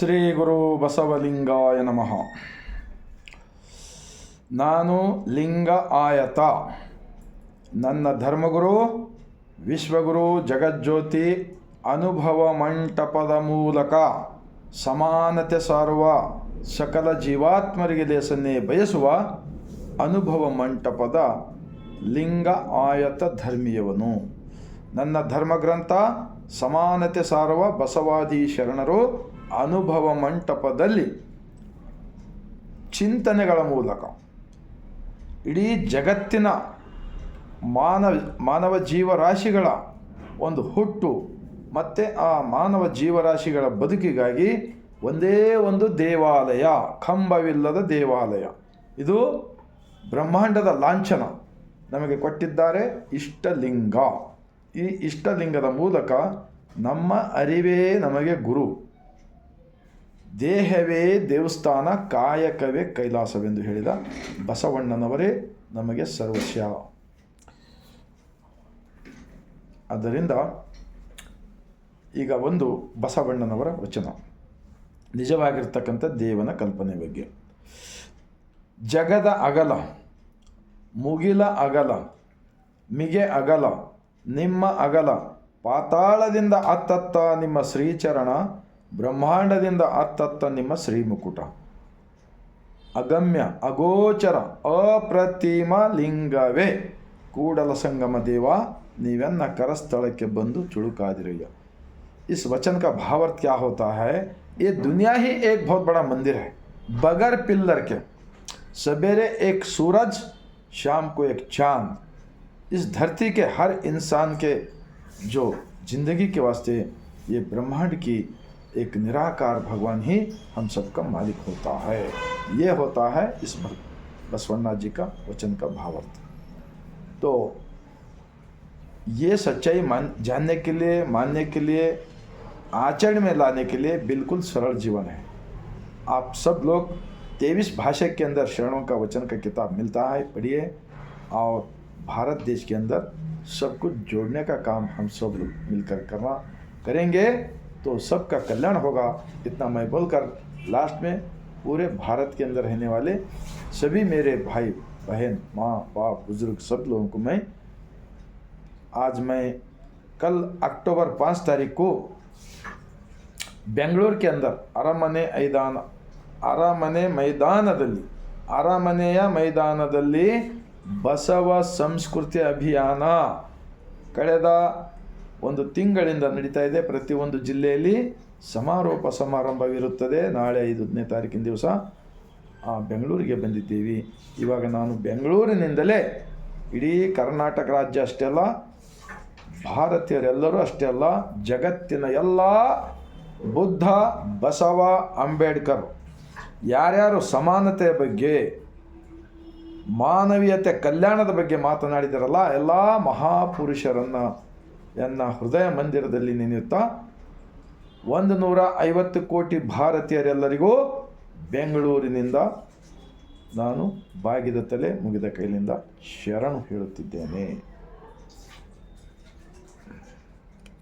ಶ್ರೀ ಗುರು ಬಸವಲಿಂಗಾಯ ನಮಃ. ನಾನು ಲಿಂಗ ಆಯತ. ನನ್ನ ಧರ್ಮಗುರು, ವಿಶ್ವಗುರು, ಜಗಜ್ಯೋತಿ, ಅನುಭವ ಮಂಟಪದ ಮೂಲಕ ಸಮಾನತೆ ಸಾರುವ ಸಕಲ ಜೀವಾತ್ಮರಿಗೆ ದೇಸನ್ನೇ ಬಯಸುವ ಅನುಭವ ಮಂಟಪದ ಲಿಂಗ ಆಯತ ಧರ್ಮೀಯವನು. ನನ್ನ ಧರ್ಮಗ್ರಂಥ ಸಮಾನತೆ ಸಾರುವ ಬಸವಾದಿ ಶರಣರು ಅನುಭವ ಮಂಟಪದಲ್ಲಿ ಚಿಂತನೆಗಳ ಮೂಲಕ. ಇಡೀ ಜಗತ್ತಿನ ಮಾನವ ಮಾನವ ಜೀವರಾಶಿಗಳ ಒಂದು ಹುಟ್ಟು ಮತ್ತು ಆ ಮಾನವ ಜೀವರಾಶಿಗಳ ಬದುಕಿಗಾಗಿ ಒಂದೇ ಒಂದು ದೇವಾಲಯ, ಕಂಬವಿಲ್ಲದ ದೇವಾಲಯ. ಇದು ಬ್ರಹ್ಮಾಂಡದ ಲಾಂಛನ. ನಮಗೆ ಕೊಟ್ಟಿದ್ದಾರೆ ಇಷ್ಟಲಿಂಗ. ಈ ಇಷ್ಟಲಿಂಗದ ಮೂಲಕ ನಮ್ಮ ಅರಿವೇ ನಮಗೆ ಗುರು. ದೇಹವೇ ದೇವಸ್ಥಾನ ಕಾಯಕವೇ ಕೈಲಾಸವೆಂದು ಹೇಳಿದ ಬಸವಣ್ಣನವರೇ ನಮಗೆ ಸರ್ವಸ್ಯ. ಆದ್ದರಿಂದ ಈಗ ಒಂದು ಬಸವಣ್ಣನವರ ವಚನ. ನಿಜವಾಗಿರ್ತಕ್ಕಂಥ ದೇವನ ಕಲ್ಪನೆ ಬಗ್ಗೆ. ಜಗದ ಅಗಲ, ಮುಗಿಲ ಅಗಲ, ಮಿಗೆ ಅಗಲ, ನಿಮ್ಮ ಅಗಲ, ಪಾತಾಳದಿಂದ ಅತ್ತತ್ತ ನಿಮ್ಮ ಶ್ರೀಚರಣ ಬ್ರಹ್ಮಾಂಡದಿಂದ ಅತ್ತತ್ತ ನಿಮ್ಮ ಶ್ರೀಮುಕುಟ. ಅಗಮ್ಯ, ಅಗೋಚರ, ಅಪ್ರತಿಮ ಲಿಂಗವೇ. ಕೂಡಲ संगम देवा ನೀವೆನ್ನ ಕರಸ್ಥಳಕ್ಕೆ ಬಂದು ಚುಳುಕಾದಿರಯ್ಯ. इस वचन का भावार्थ क्या होता है ये दुनिया ही एक बहुत बड़ा मंदिर है बगर पिल्लर के सवेरे एक सूरज शाम को एक चाँद इस धरती के हर इंसान के जो ज़िंदगी के वास्ते ये ब्रह्मांड की एक निराकार भगवान ही हम सबका मालिक होता है। ये होता है इस बसवन्ना जी का वचन का भावार्थ। तो ये सच्चाई मान जानने के लिए, मानने के लिए, आचरण में लाने के लिए बिल्कुल सरल जीवन है। आप सब लोग तेईस भाषा के अंदर शरणों का वचन का किताब मिलता है, पढ़िए। और भारत देश के अंदर सब कुछ जोड़ने का काम हम सब लोग मिलकर करना करेंगे। तो सबका कल्याण होगा इतना मैं बोलकर लास्ट में पूरे भारत के अंदर रहने वाले सभी मेरे भाई बहन माँ बाप बुजुर्ग सब लोगों को मैं आज मैं कल अक्टूबर पाँच तारीख को ಬೆಂಗಳೂರು के अंदर ಅರಮನೆ ಐದಾನ ಅರಮನೆ ಮೈದಾನದಲ್ಲಿ ಅರಮನೆಯ ಮೈದಾನದಲ್ಲಿ ಬಸವ ಸಂಸ್ಕೃತಿ ಅಭಿಯಾನ ಕಳೆದ ಒಂದು ತಿಂಗಳಿಂದ ನಡೀತಾ ಇದೆ. ಪ್ರತಿಯೊಂದು ಜಿಲ್ಲೆಯಲ್ಲಿ ಸಮಾರೋಪ ಸಮಾರಂಭವಿರುತ್ತದೆ. ನಾಳೆ ಐದನೇ ತಾರೀಕಿನ ದಿವಸ ಆ, ಬೆಂಗಳೂರಿಗೆ ಬಂದಿದ್ದೀವಿ. ಇವಾಗ ನಾನು ಬೆಂಗಳೂರಿನಿಂದಲೇ ಇಡೀ ಕರ್ನಾಟಕ ರಾಜ್ಯ ಅಷ್ಟೇ ಅಲ್ಲ ಭಾರತೀಯರೆಲ್ಲರೂ ಅಷ್ಟೇ ಅಲ್ಲ ಜಗತ್ತಿನ ಎಲ್ಲ ಬುದ್ಧ ಬಸವ ಅಂಬೇಡ್ಕರ್ ಯಾರ್ಯಾರು ಸಮಾನತೆಯ ಬಗ್ಗೆ ಮಾನವೀಯತೆ ಕಲ್ಯಾಣದ ಬಗ್ಗೆ ಮಾತನಾಡಿದರಲ್ಲ ಎಲ್ಲ ಮಹಾಪುರುಷರನ್ನು ಎನ್ನ ಹೃದಯ ಮಂದಿರದಲ್ಲಿ ನೆನೆಯುತ್ತಾ ಒಂದು ನೂರ ಐವತ್ತು ಕೋಟಿ ಭಾರತೀಯರೆಲ್ಲರಿಗೂ ಬೆಂಗಳೂರಿನಿಂದ ನಾನು ಬಾಗಿದ ತಲೆ ಮುಗಿದ ಕೈಲಿಂದ ಶರಣು ಹೇಳುತ್ತಿದ್ದೇನೆ.